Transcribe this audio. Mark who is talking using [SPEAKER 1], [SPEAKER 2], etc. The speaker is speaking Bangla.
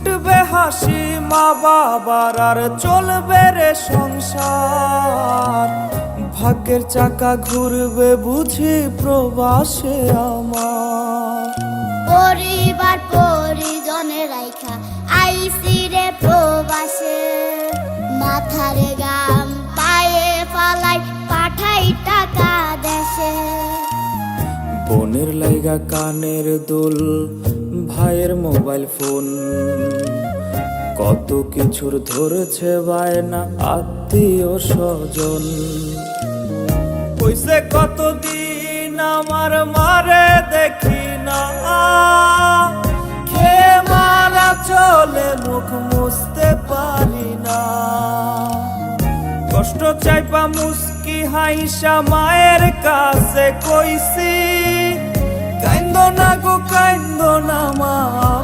[SPEAKER 1] ফুটবে হাসি মা বাবার আর চলবে রে সংসার। ভাগ্যের চাকা ঘুরবে বুঝি প্রবাসে আমার।
[SPEAKER 2] পরিবার পরিজনে রাইখা আইসি রে প্রবাসে। মাথারে গাম পায়ে ফালাই পাঠাই টাকা দেশে।
[SPEAKER 1] বোনের লাইগা কানের দুল ভাইয়ের মোবাইল ফোন। কত কিছুর ধরেছে বায়না, আত্মীয় স্বজন। কইছে, কতদিন আমার মারে দেখি না। খে মারা চলে, মুখ মুছতে পারি না। কষ্ট চাইপা মুস্কি হাইসা মায়ের কাছে কইছি